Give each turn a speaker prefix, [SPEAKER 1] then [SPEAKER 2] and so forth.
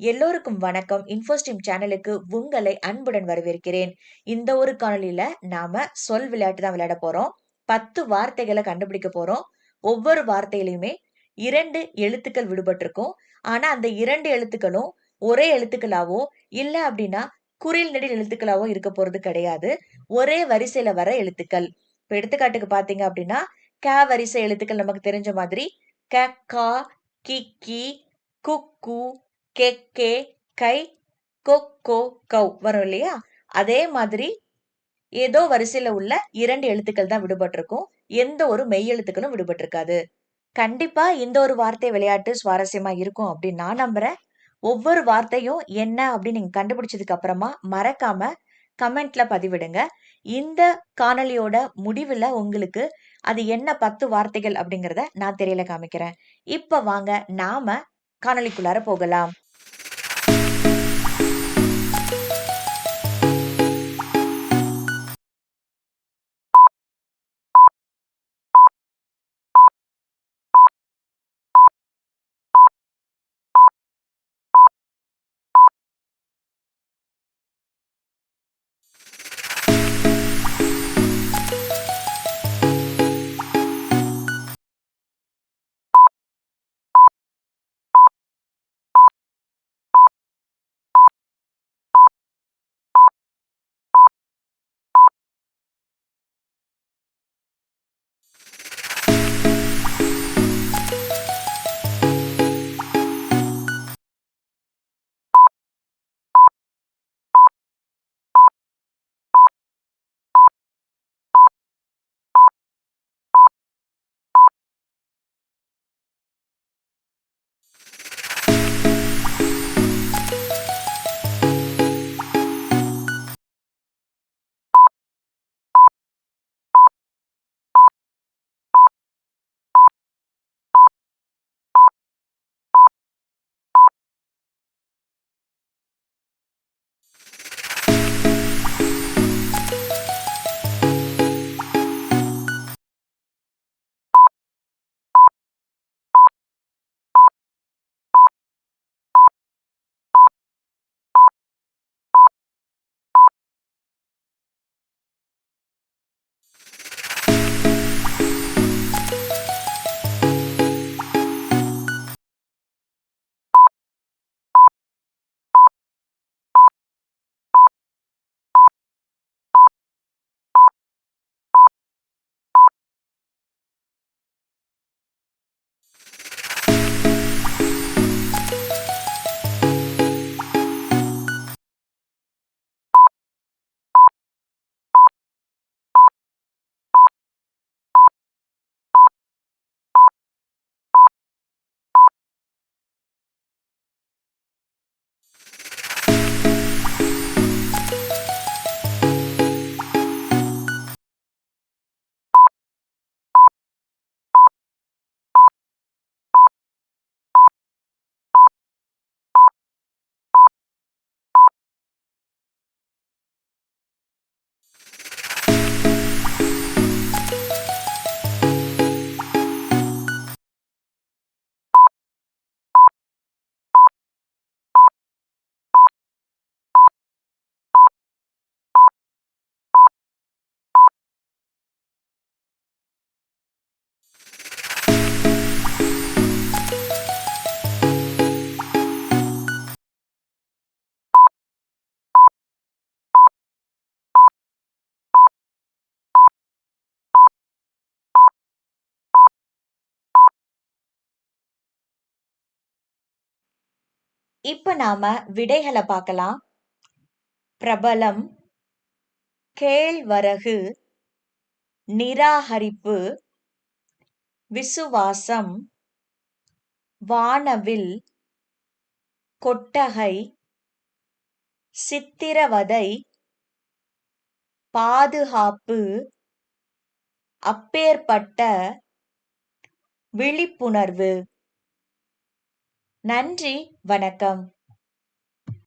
[SPEAKER 1] எல்லோருக்கும் வணக்கம். இன்ஃபோஸ்டீம் சேனலுக்கு உங்களை அன்புடன் வரவேற்கிறேன். இந்த ஒரு காணொலியில நாம சொல் விளையாட்டு தான் விளையாட போறோம். பத்து வார்த்தைகளை கண்டுபிடிக்க போறோம். ஒவ்வொரு வார்த்தையிலையுமே இரண்டு எழுத்துக்கள் விடுபட்டிருக்கும். ஆனா அந்த இரண்டு எழுத்துக்களும் ஒரே எழுத்துக்களாவோ இல்ல அப்படின்னா குறில் நெடில் எழுத்துக்களாவோ இருக்க போறது கிடையாது. ஒரே வரிசையில வர எழுத்துக்கள். இப்ப எடுத்துக்காட்டுக்கு பாத்தீங்க அப்படின்னா க வரிசை எழுத்துக்கள் நமக்கு தெரிஞ்ச மாதிரி க கா கி கி குக்கு கெக்கே கை கொக்கோ கௌ வரும் இல்லையா? அதே மாதிரி ஏதோ வரிசையில உள்ள இரண்டு எழுத்துக்கள் தான் விடுபட்டிருக்கும். எந்த ஒரு மெய் எழுத்துக்களும் விடுபட்டிருக்காது. கண்டிப்பா இந்த ஒரு வார்த்தை விளையாட்டு சுவாரஸ்யமா இருக்கும் அப்படின்னு நான் நம்புறேன். ஒவ்வொரு வார்த்தையும் என்ன அப்படின்னு நீங்க கண்டுபிடிச்சதுக்கு அப்புறமா மறக்காம கமெண்ட்ல பதிவிடுங்க. இந்த காணொலியோட முடிவுல உங்களுக்கு அது என்ன பத்து வார்த்தைகள் அப்படிங்கறத நான் தெரியல காமிக்கிறேன். இப்ப வாங்க நாம காணொலிக்குள்ளார போகலாம். இப்ப நாம விடைகளை பார்க்கலாம். பிரபலம் கேழ்வரகு நிராகரிப்பு விசுவாசம் வானவில் கொட்டகை சித்திரவதை பாதுகாப்பு அப்பேற்பட்ட விழிப்புணர்வு. நன்றி வணக்கம்.